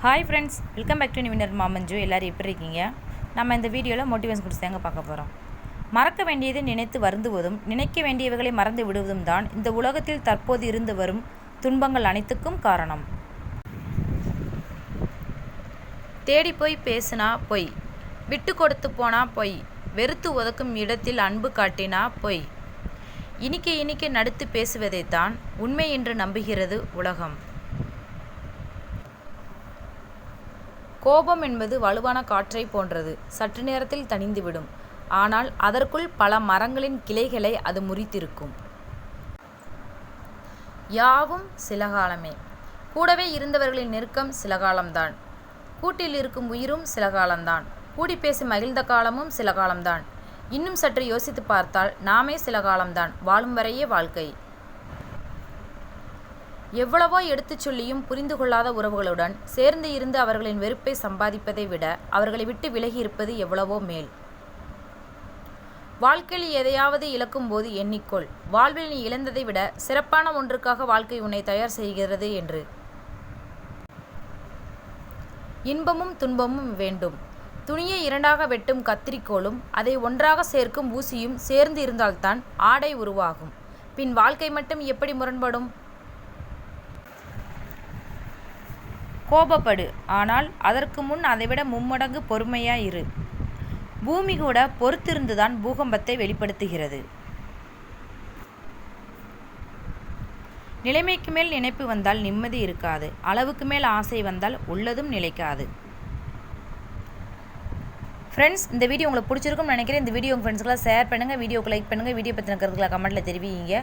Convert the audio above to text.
Hi friends welcome back to நிவினர் மாமஞ்சு எல்லோரும் எப்படி இருக்கீங்க? நம்ம இந்த வீடியோவில் மோட்டிவேஷன் குறித்து தாங்க பார்க்க போகிறோம் மறக்க வேண்டியதை நினைத்து வருந்துவதும் நினைக்க வேண்டியவைகளை மறந்து விடுவதும் தான் இந்த உலகத்தில் தற்போது இருந்து வரும் துன்பங்கள் அனைத்துக்கும் காரணம். தேடி போய் பேசுனா பொய் விட்டு கொடுத்து போனா பொய் வெறுத்து ஒதுக்கும் இடத்தில் அன்பு காட்டினா பொய். இனிக்க இனிக்க நடுத்து பேசுவதைத்தான் உண்மை என்று நம்புகிறது உலகம். கோபம் என்பது வலுவான காற்றை போன்றது. சற்று நேரத்தில் தணிந்துவிடும். ஆனால் அதற்குள் பல மரங்களின் கிளைகளை அது முறித்திருக்கும். யாவும் சில காலமே கூடவே இருந்தவர்களின் நெருக்கம் சில காலம்தான் கூட்டில் இருக்கும் உயிரும் சில காலம்தான் கூடி பேசி மகிழ்ந்த காலமும் சில காலம்தான் இன்னும் சற்று யோசித்து பார்த்தால் நாமே சில காலம்தான் வாழும் வரையே வாழ்க்கை. எவ்வளவோ எடுத்துச் சொல்லியும் புரிந்து கொள்ளாத உறவுகளுடன் சேர்ந்து இருந்து அவர்களின் வெறுப்பை சம்பாதிப்பதை விட அவர்களை விட்டு விலகி இருப்பது எவ்வளவோ மேல். வாழ்க்கையில் எதையாவது இழக்கும் போது எண்ணிக்கொள். வாழ்வில் நீ இழந்ததை விட சிறப்பான ஒன்றுக்காக வாழ்க்கை உன்னை தயார் செய்கிறது என்று. இன்பமும் துன்பமும் வேண்டும். துணியை இரண்டாக வெட்டும் கத்திரிக்கோளும் அதை ஒன்றாக சேர்க்கும் ஊசியும் சேர்ந்து இருந்தால்தான் ஆடை உருவாகும். பின் வாழ்க்கை மட்டும் எப்படி முரண்படும்? கோபப்படு ஆனால் அதற்கு முன் அதைவிட மும்மடங்கு பொறுமையா இரு பூமி கூட பொறுத்திருந்துதான் பூகம்பத்தை வெளிப்படுத்துகிறது. நிலைமைக்கு மேல் நினைப்பு வந்தால் நிம்மதி இருக்காது. அளவுக்கு மேல் ஆசை வந்தால் உள்ளதும் நிலைக்காது. ஃப்ரெண்ட்ஸ் இந்த வீடியோ உங்களுக்கு பிடிச்சிருக்கும்னு நினைக்கிறேன். இந்த வீடியோ உங்கள் ஃப்ரெண்ட்ஸ்க்கெல்லாம் ஷேர் பண்ணுங்கள் வீடியோக்கு லைக் பண்ணுங்கள் வீடியோ பற்றின கருத்துக்களை கமெண்ட்டில் தெரிவிங்க.